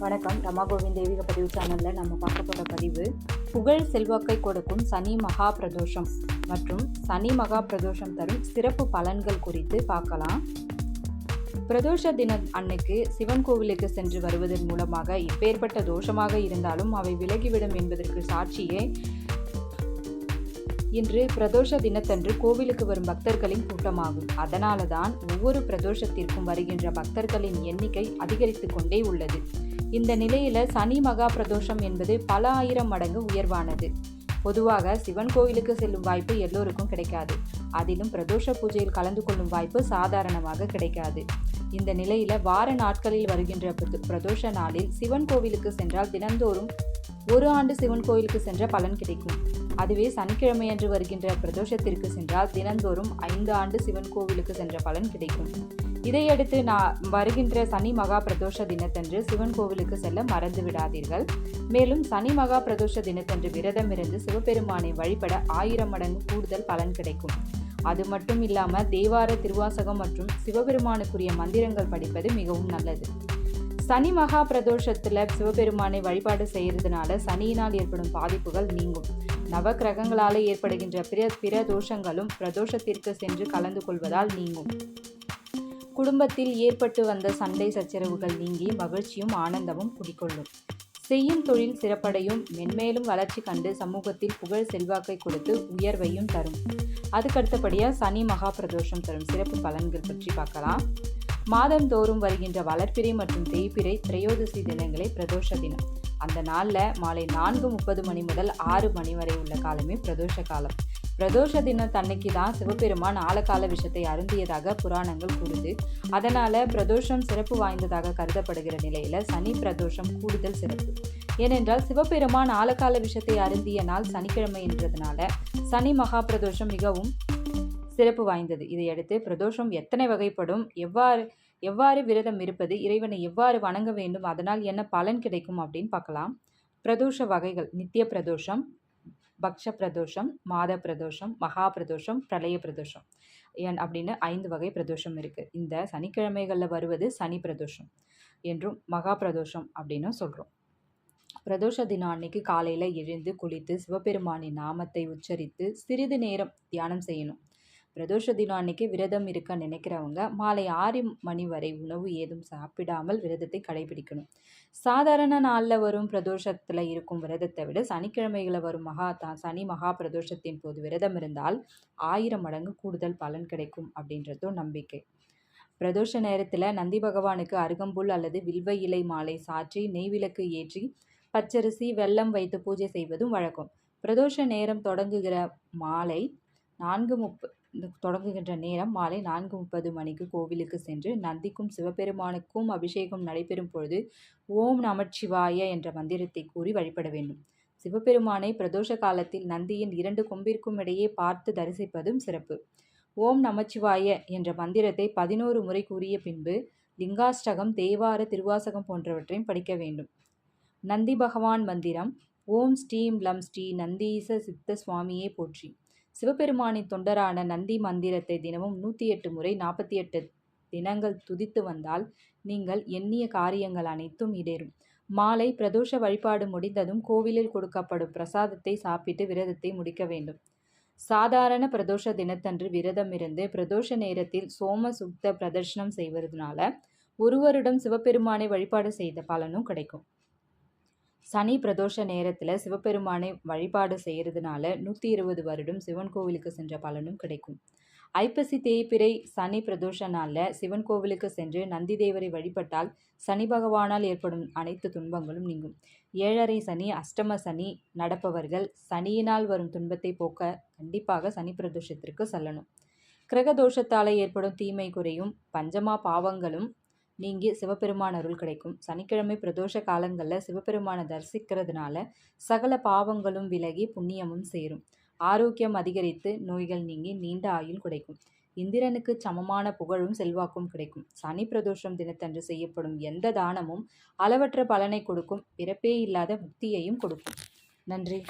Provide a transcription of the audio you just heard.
வணக்கம். ரமா கோவிந்த் தெய்வீக பதிவு சேனலில் நம்ம பார்க்க போகிற பதிவு புகழ் செல்வாக்கை கொடுக்கும் சனி மகா பிரதோஷம் மற்றும் சனி மகா பிரதோஷம் தரும் சிறப்பு பலன்கள் குறித்து பார்க்கலாம். பிரதோஷ தின அன்னைக்கு சிவன் கோவிலுக்கு சென்று வருவதன் மூலமாக இப்பேற்பட்ட தோஷமாக இருந்தாலும் அவை விலகிவிடும் என்பதற்கு சாட்சியே இன்று பிரதோஷ தினத்தன்று கோவிலுக்கு வரும் பக்தர்களின் கூட்டமாகும். அதனால தான் ஒவ்வொரு பிரதோஷத்திற்கும் வருகின்ற பக்தர்களின் எண்ணிக்கை அதிகரித்து கொண்டே உள்ளது. இந்த நிலையில சனி மகா பிரதோஷம் என்பது பல ஆயிரம் மடங்கு உயர்வானது. பொதுவாக சிவன் கோவிலுக்கு செல்லும் வாய்ப்பு எல்லோருக்கும் கிடைக்காது. அதிலும் பிரதோஷ பூஜையில் கலந்து கொள்ளும் வாய்ப்பு சாதாரணமாக கிடைக்காது. இந்த நிலையில வார நாட்களில் வருகின்ற பிரதோஷ நாளில் சிவன் கோவிலுக்கு சென்றால் தினந்தோறும் ஒரு ஆண்டு சிவன் கோவிலுக்கு சென்ற பலன் கிடைக்கும். அதுவே சனிக்கிழமையன்று வருகின்ற பிரதோஷத்திற்கு சென்றால் தினந்தோறும் ஐந்து ஆண்டு சிவன் கோவிலுக்கு சென்ற பலன் கிடைக்கும். இதையடுத்து நான் வருகின்ற சனி மகா பிரதோஷ தினத்தன்று சிவன் கோவிலுக்கு செல்ல மறந்து விடாதீர்கள். மேலும் சனி மகா பிரதோஷ தினத்தன்று விரதம் இருந்து சிவபெருமானை வழிபட ஆயிரம் மடங்கு கூடுதல் பலன் கிடைக்கும். அது மட்டும் இல்லாம தேவார திருவாசகம் மற்றும் சிவபெருமானுக்குரிய மந்திரங்கள் படிப்பது மிகவும் நல்லது. சனி மகா பிரதோஷத்துல சிவபெருமானை வழிபாடு செய்யறதுனால சனியினால் ஏற்படும் பாதிப்புகள் நீங்கும். நவக்கிரகங்களால் ஏற்படுகின்ற பிற பிற தோஷங்களும் பிரதோஷத்திற்கு சென்று கலந்து கொள்வதால் நீங்கும். குடும்பத்தில் ஏற்பட்டு வந்த சண்டை சச்சரவுகள் நீங்கி மகிழ்ச்சியும் ஆனந்தமும் குடிக்கொள்ளும் செய்யும் தொழில் சிறப்படையும் மென்மேலும் வளர்ச்சி கண்டு சமூகத்தில் புகழ் செல்வாக்கை கொடுத்து உயர்வையும் தரும். அதுக்கடுத்தபடியாக சனி மகா பிரதோஷம் தரும் சிறப்பு பலன்கள் பற்றி பார்க்கலாம். மாதந்தோறும் வருகின்ற வளர்ப்பிறை மற்றும் தேய்பிறை திரையோதசி தினங்களே பிரதோஷ தினம். அந்த நாளில் மாலை நான்கு முப்பது மணி முதல் ஆறு மணி வரை உள்ள காலமே பிரதோஷ காலம். பிரதோஷ தினத்தன்னைக்கு தான் சிவபெருமான் ஆழகால விஷத்தை அருந்தியதாக புராணங்கள் கூறுது. அதனால பிரதோஷம் சிறப்பு வாய்ந்ததாக கருதப்படுகிற நிலையில சனி பிரதோஷம் கூடுதல் சிறப்பு. ஏனென்றால் சிவபெருமான் ஆழகால விஷத்தை அருந்திய நாள் சனிக்கிழமை என்றதுனால சனி மகா பிரதோஷம் மிகவும் சிறப்பு வாய்ந்தது. இதையடுத்து பிரதோஷம் எத்தனை வகைப்படும் எவ்வாறு எவ்வாறு விரதம் இருப்பது இறைவனை எவ்வாறு வணங்க வேண்டும் அதனால் என்ன பலன் கிடைக்கும் அப்படின்னு பார்க்கலாம். பிரதோஷ வகைகள் நித்திய பிரதோஷம் பக்ஷ பிரதோஷம் மாத பிரதோஷம் மகா பிரதோஷம் பிரளய பிரதோஷம் என் அப்படின்னு ஐந்து வகை பிரதோஷம் இருக்குது இந்த சனிக்கிழமைகளில் வருவது சனி பிரதோஷம் என்றும் மகா பிரதோஷம் அப்படின்னும் சொல்கிறோம் பிரதோஷ தினம் அன்னைக்கு காலையில் எழுந்து குளித்து சிவபெருமானின் நாமத்தை உச்சரித்து சிறிது நேரம் தியானம் செய்யணும். பிரதோஷ தினம் அன்னைக்கு விரதம் இருக்க நினைக்கிறவங்க மாலை ஆறு மணி வரை உணவு ஏதும் சாப்பிடாமல் விரதத்தை கடைபிடிக்கணும். சாதாரண நாளில் வரும் பிரதோஷத்தில் இருக்கும் விரதத்தை விட சனிக்கிழமைகளில் வரும் மகா தா சனி மகா பிரதோஷத்தின் போது விரதம் இருந்தால் ஆயிரம் மடங்கு கூடுதல் பலன் கிடைக்கும் அப்படின்றதும் நம்பிக்கை. பிரதோஷ நேரத்தில் நந்தி பகவானுக்கு அருகம்புல் அல்லது வில்வ இலை மாலை சாற்றி நெய்விளக்கு ஏற்றி பச்சரிசி வெல்லம் வைத்து பூஜை செய்வதும் வழக்கம். பிரதோஷ நேரம் தொடங்குகிற மாலை நான்கு முப்ப தொடங்குகின்ற நேரம் மாலை நான்கு முப்பது மணிக்கு கோவிலுக்கு சென்று நந்திக்கும் சிவபெருமானுக்கும் அபிஷேகம் நடைபெறும் பொழுது ஓம் நமச்சிவாய என்ற மந்திரத்தை கூறி வழிபட வேண்டும். சிவபெருமானை பிரதோஷ காலத்தில் நந்தியின் இரண்டு கொம்பிற்கும் இடையே பார்த்து தரிசிப்பதும் சிறப்பு. ஓம் நமச்சிவாய என்ற மந்திரத்தை பதினோரு முறை கூறிய பின்பு லிங்காஷ்டகம் தேவார திருவாசகம் போன்றவற்றையும் படிக்க வேண்டும். நந்தி பகவான் மந்திரம் ஓம் ஸ்ரீம் லம் ஸ்ரீ நந்தீச சித்த சுவாமியே போற்றி. சிவபெருமானின் தொண்டரான நந்தி மந்திரத்தை தினமும் நூற்றி எட்டு முறை நாற்பத்தி எட்டு தினங்கள் துதித்து வந்தால் நீங்கள் எண்ணிய காரியங்கள் அனைத்தும் இடேறும். மாலை பிரதோஷ வழிபாடு முடிந்ததும் கோவிலில் கொடுக்கப்படும் பிரசாதத்தை சாப்பிட்டு விரதத்தை முடிக்க வேண்டும். சாதாரண பிரதோஷ தினத்தன்று விரதம் இருந்து பிரதோஷ நேரத்தில் சோம சுக்த பிரதர்ஷனம் செய்வதனால ஒருவரிடம் சிவபெருமானை வழிபாடு செய்த பலனும் கிடைக்கும். சனி பிரதோஷ நேரத்தில் சிவபெருமானை வழிபாடு செய்கிறதுனால நூற்றி இருபது வருடம் சிவன் கோவிலுக்கு சென்ற பலனும் கிடைக்கும். ஐப்பசி தேய்பிறை சனி பிரதோஷ நாளில் சிவன் கோவிலுக்கு சென்று நந்தி தேவரை வழிபட்டால் சனி பகவானால் ஏற்படும் அனைத்து துன்பங்களும் நீங்கும். ஏழரை சனி அஷ்டம சனி நடப்பவர்கள் சனியினால் வரும் துன்பத்தை போக்க கண்டிப்பாக சனி பிரதோஷத்திற்கு செல்லணும். கிரக தோஷத்தால் ஏற்படும் தீமை குறையும். பஞ்சமா பாவங்களும் நீங்கி சிவபெருமான் அருள் கிடைக்கும். சனிக்கிழமை பிரதோஷ காலங்களில் சிவபெருமானை தரிசிக்கிறதுனால சகல பாவங்களும் விலகி புண்ணியமும் சேரும். ஆரோக்கியம் அதிகரித்து நோய்கள் நீங்கி நீண்ட ஆயுள் கிடைக்கும். இந்திரனுக்கு சமமான புகழும் செல்வாக்கும் கிடைக்கும். சனி பிரதோஷம் தினத்தன்று செய்யப்படும் எந்த தானமும் அளவற்ற பலனை கொடுக்கும். பிறப்பே இல்லாத முக்தியையும் கொடுக்கும். நன்றி.